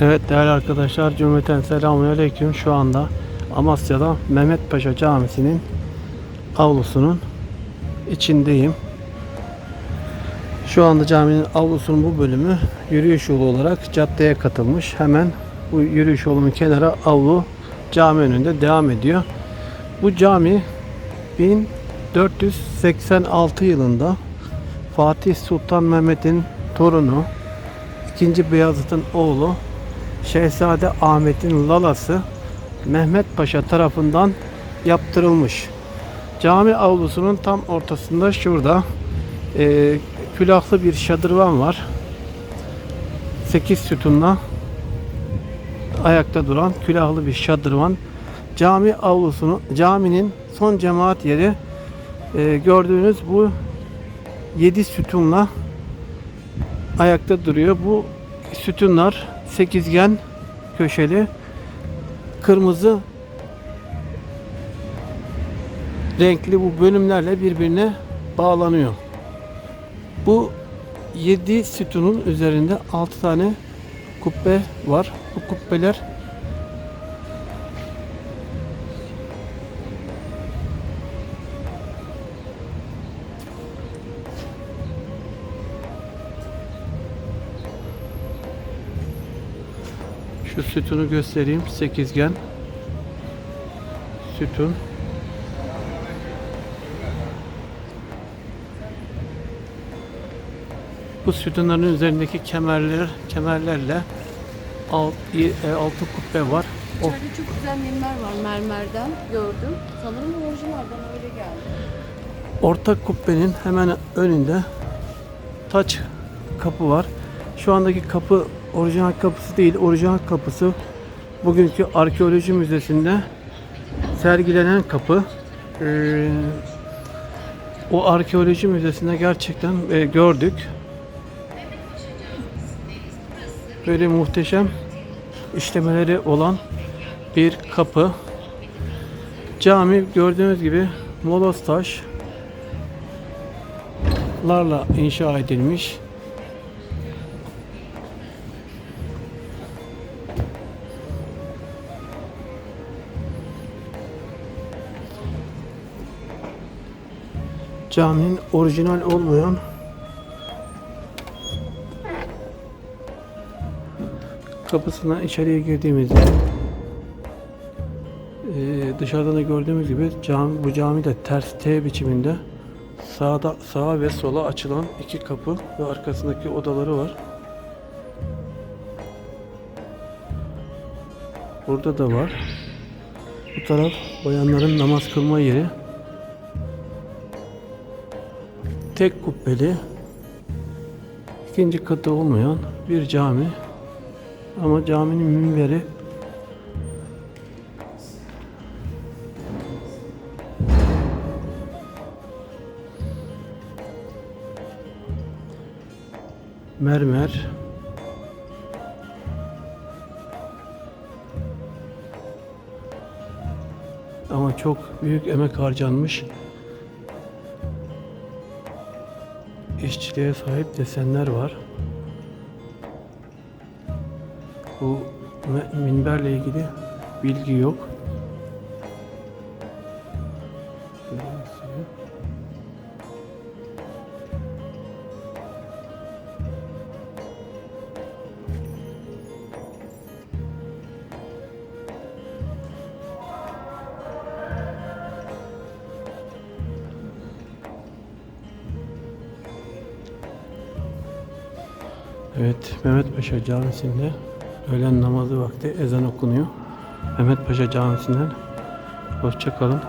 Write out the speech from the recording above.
Evet değerli arkadaşlar cümleten selamünaleyküm. Şu anda Amasya'da Mehmet Paşa Camisi'nin avlusunun içindeyim. Şu anda caminin avlusunun bu bölümü yürüyüş yolu olarak caddeye katılmış. Hemen bu yürüyüş yolunun kenara avlu cami önünde devam ediyor. Bu cami 1486 yılında Fatih Sultan Mehmet'in torunu 2. Beyazıt'ın oğlu Şehzade Ahmet'in lalası Mehmet Paşa tarafından yaptırılmış. Cami avlusunun tam ortasında şurada e, külahlı bir şadırvan var. 8 sütunla ayakta duran külahlı bir şadırvan. Cami avlusunu, caminin son cemaat yeri e, gördüğünüz bu 7 sütunla ayakta duruyor. Bu sütunlar sekizgen köşeli kırmızı renkli bu bölümlerle birbirine bağlanıyor. Bu 7 sütunun üzerinde 6 tane kubbe var. Bu kubbeler Şu sütunu göstereyim. Sekizgen. Sütun. Bu sütunların üzerindeki kemerler, kemerlerle alt, e, altı kubbe var. O İçeride çok güzel mimler var mermerden gördüm. Sanırım orijinal bana öyle geldi. orta kubbenin hemen önünde taç kapı var. Şu andaki kapı orijinal kapısı değil. Orijinal kapısı bugünkü arkeoloji müzesinde sergilenen kapı. Ee, o arkeoloji müzesinde gerçekten e, gördük. Böyle muhteşem işlemeleri olan bir kapı. Cami gördüğünüz gibi moloz taş larla inşa edilmiş. Caminin orijinal olmayan kapısından içeriye girdiğimizde eee, dışarıdan da gördüğümüz gibi cami, bu cami de ters T biçiminde sağda sağa ve sola açılan iki kapı ve arkasındaki odaları var. Burada da var. Bu taraf bayanların namaz kılma yeri. Tek kubbeli ikinci katı olmayan bir cami. Ama caminin minberi mermer ama çok büyük emek harcanmış işçiliğe sahip desenler var. Bu minberle ilgili bilgi yok. Evet, Mehmet Paşa Camisi'nde öğlen namazı vakti ezan okunuyor. Mehmet Paşa Camisi'nden hoşça kalın.